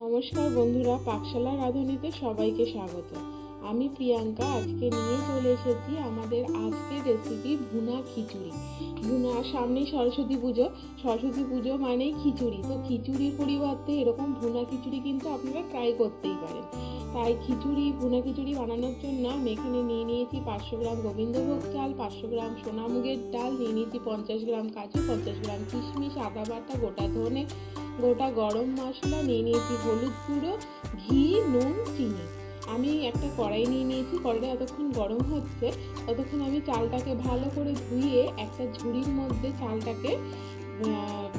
নমস্কার বন্ধুরা পাকশালা রাঁধুনিতে সবাইকে স্বাগত। আমি প্রিয়াঙ্কা, আজকে নিয়ে চলে এসেছি আমাদের আজকের রেসিপি ভুনা খিচুড়ি। ভুনা সামনেই সরস্বতী পুজো। সরস্বতী পুজো মানেই খিচুড়ি। তো খিচুড়ির পরিবর্তে এরকম ভুনা খিচুড়ি কিন্তু আপনারা ট্রাই করতেই পারেন। তাই খিচুড়ি, ভুনা খিচুড়ি বানানোর জন্য আমি এখানে নিয়ে নিয়েছি পাঁচশো গ্রাম গোবিন্দভোগ চাল, পাঁচশো গ্রাম সোনামুগের ডাল, নিয়ে নিয়েছি পঞ্চাশ গ্রাম কাজু, পঞ্চাশ গ্রাম কিশমিশ, আদা বাটা, গোটা ধনে গোটা গরম মশলা নিয়ে নিয়েছি, হলুদ গুঁড়ো, ঘি, নুন, চিনি। আমি একটা কড়াই নিয়ে নিয়েছি, কড়াইটা যতক্ষণ গরম হচ্ছে, ততক্ষণ আমি চালটাকে ভালো করে ধুয়ে একটা ঝুড়ির মধ্যে চালটাকে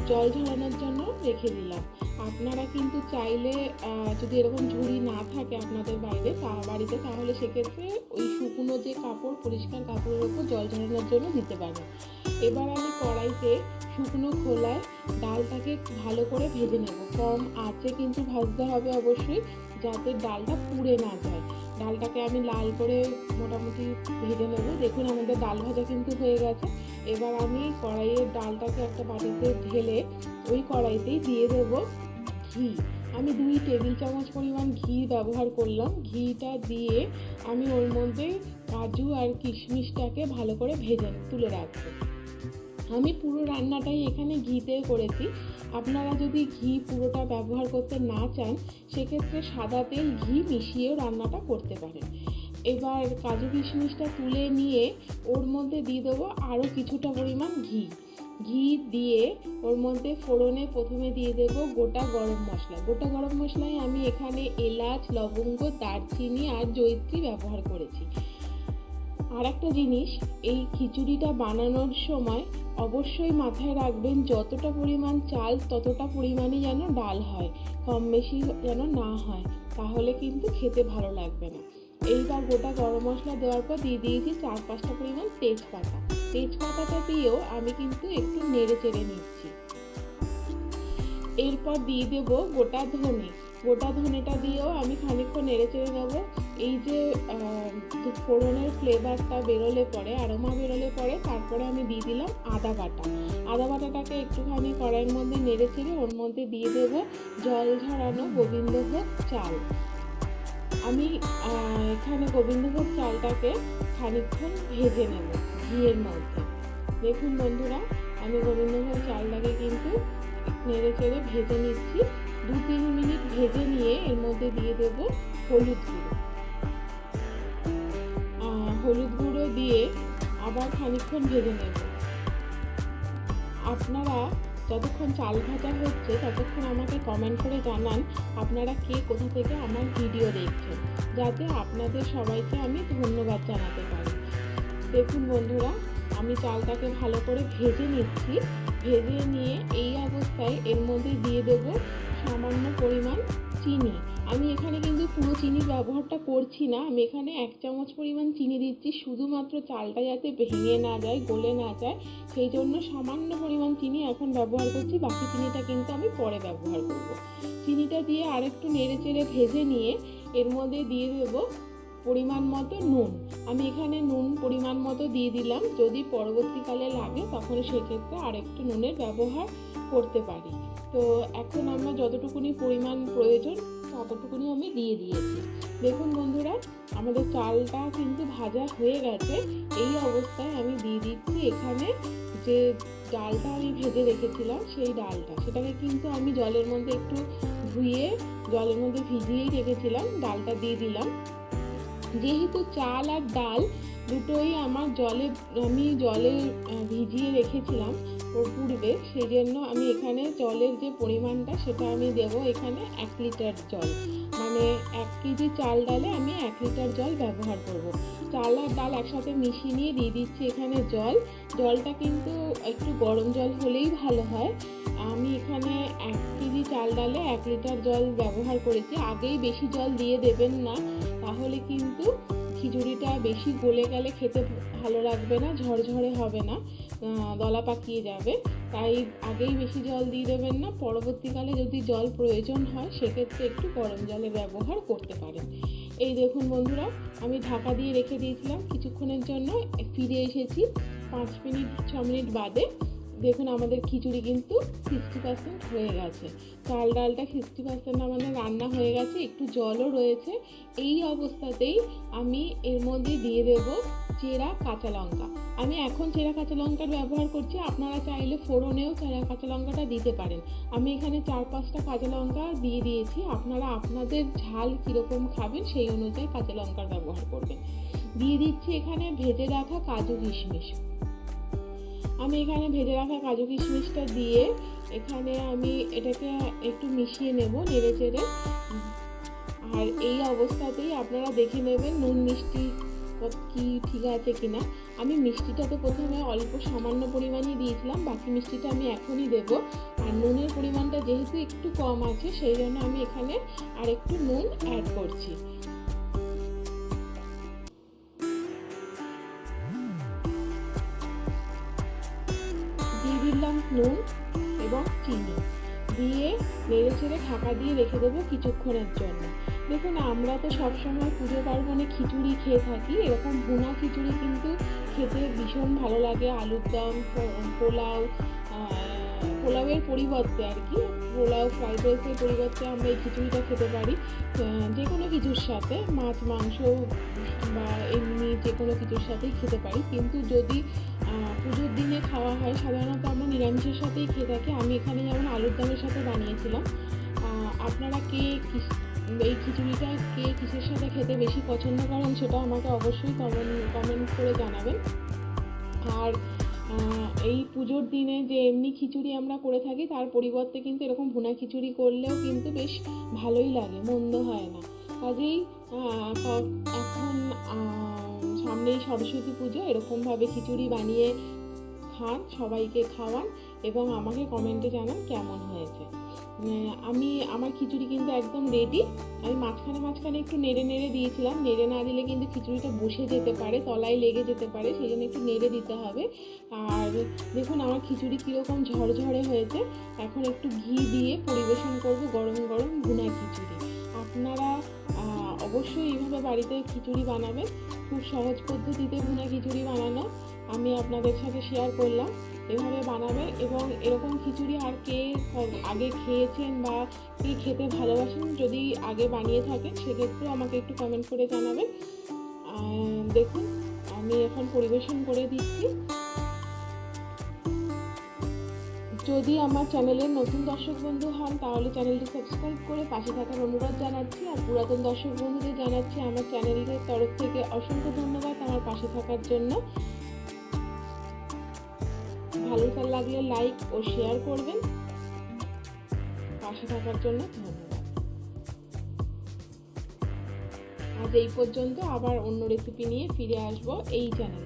জল ঝরানোর জন্য রেখে দিলাম। আপনারা কিন্তু চাইলে যদি এরকম ঝুড়ি না থাকে আপনাদের বাইরে তা বাড়িতে, তাহলে সেক্ষেত্রে ওই শুকনো যে কাপড়, পরিষ্কার কাপড়ের ওপর জল ঝরানোর জন্য দিতে পারেন। এবার আমি কড়াইতে শুকনো খোলায় ডালটাকে ভালো করে ভেজে নেব। কম আঁচে কিন্তু ভাজতে হবে অবশ্যই, যাতে ডালটা পুড়ে না যায়। ডালটাকে আমি লাল করে মোটামুটি ভেজে নেব। দেখুন আমাদের ডাল ভাজা কিন্তু হয়ে গেছে। এবার আমি কড়াইয়ের ডালটাকে একটা বাটিতে ঢেলে ওই কড়াইতেই দিয়ে দেবো ঘি। আমি দুই টেবিল চামচ পরিমাণ ঘি ব্যবহার করলাম। ঘিটা দিয়ে আমি ওর মধ্যে কাজু আর কিশমিশটাকে ভালো করে ভেজে তুলে রাখব। আমি পুরো রান্নাটাই এখানে ঘিতে করেছি। আপনারা যদি ঘি পুরোটা ব্যবহার করতে না চান, সেক্ষেত্রে সাদা তেল ঘি মিশিয়েও রান্নাটা করতে পারেন। এবার কাজু কিশমিশটা তুলে নিয়ে ওর মধ্যে দিয়ে দেবো আরও কিছুটা পরিমাণ ঘি। ঘি দিয়ে ওর মধ্যে ফোড়নে প্রথমে দিয়ে দেব গোটা গরম মশলা। গোটা গরম মশলায় আমি এখানে এলাচ, লবঙ্গ, দারচিনি আর জয়িত্রী ব্যবহার করেছি। আর একটা জিনিস, এই খিচুড়িটা বানানোর সময় অবশ্যই মাথায় রাখবেন, যতটা পরিমাণ চাল ততটা পরিমাণে যেন ডাল হয় কম বেশি যেন না হয়, তাহলে কিন্তু খেতে ভালো লাগবে না। এইবার গোটা গরম মশলা দেওয়ার পর দিয়ে দিয়েছি চার পাঁচটা পরিমাণ তেজপাতা। তেজপাতাটা দিয়েও আমি কিন্তু একটু নেড়ে চেড়ে নিচ্ছি। এরপর দিয়ে দেব গোটা ধনে। গোটা ধনেটা দিয়েও আমি খানিকক্ষণ নেড়ে চেড়ে নেব। এই যে ফোড়নের ফ্লেভারটা বেরোলে পরে, আরোমা বেরোলে পরে, তারপরে আমি দিয়ে দিলাম আদা বাটা। আদা বাটাটাকে একটুখানি কড়াইয়ের মধ্যে নেড়ে চেড়ে ওর মধ্যে দিয়ে দেবো জল ঝরানো গোবিন্দভোগ চাল। আমি এখানে গোবিন্দভোগ চালটাকে খানিকক্ষণ ভেজে নেব ঘিয়ের মধ্যে। দেখুন বন্ধুরা, আমি গোবিন্দভোগ চালটাকে কিন্তু নেড়ে চেড়ে ভেজে নিচ্ছি। দু তিন মিনিট ভেজে নিয়ে এর মধ্যে দিয়ে দেবো হলুদ গুঁড়ো। দিয়ে আবার খানিকক্ষণ ভেজে নেব। আপনারা যতক্ষণ চাল ভাজা হচ্ছে, ততক্ষণ আমাকে কমেন্ট করে জানান, আপনারা কে কোথা থেকে আমার ভিডিও দেখছেন, যাতে আপনাদের সবাইকে আমি ধন্যবাদ জানাতে পারি। দেখুন বন্ধুরা, আমি চালটাকে ভালো করে ভেজে নিচ্ছি। ভেজে নিয়ে এই অবস্থায় এর মধ্যে দিয়ে দেব সামান্য পরিমাণ চিনি। আমি এখানে কিন্তু পুরো চিনির ব্যবহারটা করছি না। আমি এখানে এক চামচ পরিমাণ চিনি দিচ্ছি, শুধুমাত্র চালটা যাতে ভেঙে না যায়, গলে না যায়। সেই জন্য সামান্য পরিমাণ চিনি এখন ব্যবহার করছি, বাকি চিনিটা কিন্তু আমি পরে ব্যবহার করব। চিনিটা দিয়ে আরেকটু নেড়ে চেড়ে ভেজে নিয়ে এর মধ্যে দিয়ে দেবো পরিমাণ মতো নুন। আমি এখানে নুন পরিমাণ মতো দিয়ে দিলাম, যদি পরবর্তীকালে লাগে তখন সেক্ষেত্রে আরেকটু নুনের ব্যবহার করতে পারি। তো এখন আমরা যতটুকুনি পরিমাণ প্রয়োজন ততটুকুনি আমি দিয়ে দিয়েছি। দেখুন বন্ধুরা, আমাদের চালটা কিন্তু ভাজা হয়ে গেছে। এই অবস্থায় আমি দিয়ে দিচ্ছি এখানে যে ডালটা আমি ভেজে রেখেছিলাম, সেই ডালটা। সেটাকে কিন্তু আমি জলের মধ্যে একটু ধুয়ে, জলের মধ্যে ভিজিয়েই রেখেছিলাম, ডালটা দিয়ে দিলাম। যেহেতু চাল আর ডাল দুটোই আমার জলে, আমি জলে ভিজিয়ে রেখেছিলাম ওর পূর্বে। সেই জন্য আমি এখানে জলের যে পরিমাণটা সেটা আমি দেব এখানে এক লিটার জল। মানে এক কেজি চাল ডালে আমি এক লিটার জল ব্যবহার করব। চাল আর ডাল একসাথে মিশিয়ে নিয়ে দিয়ে দিচ্ছি এখানে জল। জলটা কিন্তু একটু গরম জল হলেই ভালো হয়। আমি এখানে এক কেজি চাল ডালে এক লিটার জল ব্যবহার করেছি। আগেই বেশি জল দিয়ে দেবেন না, তাহলে কিন্তু খিচুড়িটা বেশি গলে গেলে খেতে ভালো লাগবে না, ঝরঝরে হবে না দলা পাকিয়ে যাবে। তাই আগেই বেশি জল দিয়ে দেবেন না, পরবর্তীকালে যদি জল প্রয়োজন হয়, সেক্ষেত্রে একটু গরম জলের ব্যবহার করতে পারেন। এই দেখুন বন্ধুরা, আমি ঢাকা দিয়ে রেখে দিয়েছিলাম, কিছুক্ষণের জন্য ফিরে এসেছি, পাঁচ মিনিট, ছ মিনিট বাদে। দেখুন আমাদের খিচুড়ি কিন্তু সিক্সটি পার্সেন্ট হয়ে গেছে। চাল ডালটা সিক্সটি পার্সেন্ট আমাদের রান্না হয়ে গেছে, একটু জলও রয়েছে। এই অবস্থাতেই আমি এর মধ্যে দিয়ে দেব চেরা কাঁচা লঙ্কা। আমি এখন চেরা কাঁচা লঙ্কার ব্যবহার করছি, আপনারা চাইলে ফোড়নেও চেরা কাঁচা লঙ্কাটা দিতে পারেন। আমি এখানে চার পাঁচটা কাঁচা লঙ্কা দিয়ে দিয়েছি, আপনারা আপনাদের ঝাল কীরকম খাবেন সেই অনুযায়ী কাঁচা লঙ্কার ব্যবহার করবেন। দিয়ে দিচ্ছি এখানে ভেজে রাখা কাজু কিশমিশ। আমি এখানে ভেজে রাখা কাজু কিশমিশটা দিয়ে এখানে আমি এটাকে একটু মিশিয়ে নেব নেড়ে চেড়ে। আর এই অবস্থাতেই আপনারা দেখে নেবেন নুন মিষ্টি কি ঠিক আছে কিনা। আমি মিষ্টিটা তো প্রথমে অল্প সামান্য পরিমাণই দিয়েছিলাম, বাকি মিষ্টিটা আমি এখনই দেব। আর নুনের পরিমাণটা যেহেতু একটু কম আছে, সেই জন্য আমি এখানে আর একটু নুন অ্যাড করছি। দিলাম নুন এবং চিনি। দিয়ে নেড়ে ছেড়ে ঢাকা দিয়ে রেখে দেবো কিছুক্ষণের জন্য। দেখুন, আমরা তো সবসময় পুজো পার্বণে খিচুড়ি খেয়ে থাকি। এরকম ভুনা খিচুড়ি কিন্তু খেতে ভীষণ ভালো লাগে। আলুর দম, পোলাও পোলাওয়ের পরিবর্তে আর কি, পোলাও ফ্রাইড রাইসের পরিবর্তে আমরা এই খিচুড়িটা খেতে পারি যে কোনো কিছুর সাথে, মাছ, মাংস বা এমনি যে কোনো কিছুর সাথেই খেতে পারি। কিন্তু যদি পুজোর দিনে খাওয়া হয়, সাধারণত আমরা নিরামিষের সাথেই খেয়ে থাকি। আমি এখানে যেমন আলুর দমের সাথে বানিয়েছিলাম। আপনারা কে এই খিচুড়িটা কে কিসের সাথে খেতে বেশি পছন্দ করেন সেটা আমাকে অবশ্যই কমেন্ট কমেন্ট করে জানাবেন। আর এই পুজোর দিনে যে এমনি খিচুড়ি আমরা করে থাকি, তার পরিবর্তে কিন্তু এরকম ভুনা খিচুড়ি করলেও কিন্তু বেশ ভালোই লাগে, মন্দ হয় না। কাজেই এখন সামনেই সরস্বতী পুজো, এরকমভাবে খিচুড়ি বানিয়ে খান, সবাইকে খাওয়ান। এবং আমাকে কমেন্টে জানান কেমন হয়েছে। আমি, আমার খিচুড়ি কিন্তু একদম রেডি আমি মাঝখানে মাঝখানে একটু নেড়ে নেড়ে দিয়েছিলাম। নেড়ে না দিলে কিন্তু খিচুড়িটা বসে যেতে পারে, তলায় লেগে যেতে পারে সেই জন্য একটু নেড়ে দিতে হবে। আর দেখুন, আমার খিচুড়ি কীরকম ঝরঝরে হয়েছে। এখন একটু ঘি দিয়ে পরিবেশন করব গরম গরম ভুনা খিচুড়ি। আপনারা অবশ্যই এইভাবে বাড়িতে খিচুড়ি বানাবেন। খুব সহজ পদ্ধতিতে ভুনা খিচুড়ি বানানো। আমি আপনাদের সাথে শেয়ার করলাম। এভাবে বানাবেন এবং এরকম খিচুড়ি আর কে আগে খেয়েছেন বা কে খেতে ভালোবাসেন যদি আগে বানিয়ে থাকেন, সেক্ষেত্রেও আমাকে একটু কমেন্ট করে জানাবেন। দেখুন, আমি এখন পরিবেশন করে দিচ্ছি। যদি আমার চ্যানেলের নতুন দর্শক বন্ধু হন, তাহলে চ্যানেলটি সাবস্ক্রাইব করে পাশে থাকার অনুরোধ জানাচ্ছি আর পুরাতন দর্শক বন্ধুদের জানাচ্ছি, আমার চ্যানেলের তরফ থেকে অসংখ্য ধন্যবাদ আমার পাশে থাকার জন্য। ভালো লাগলে লাইক ও শেয়ার করবেন। পাশে থাকার জন্য ধন্যবাদ। আজ এই পর্যন্ত আবার অন্য রেসিপি নিয়ে ফিরে আসব। এই চ্যানেলে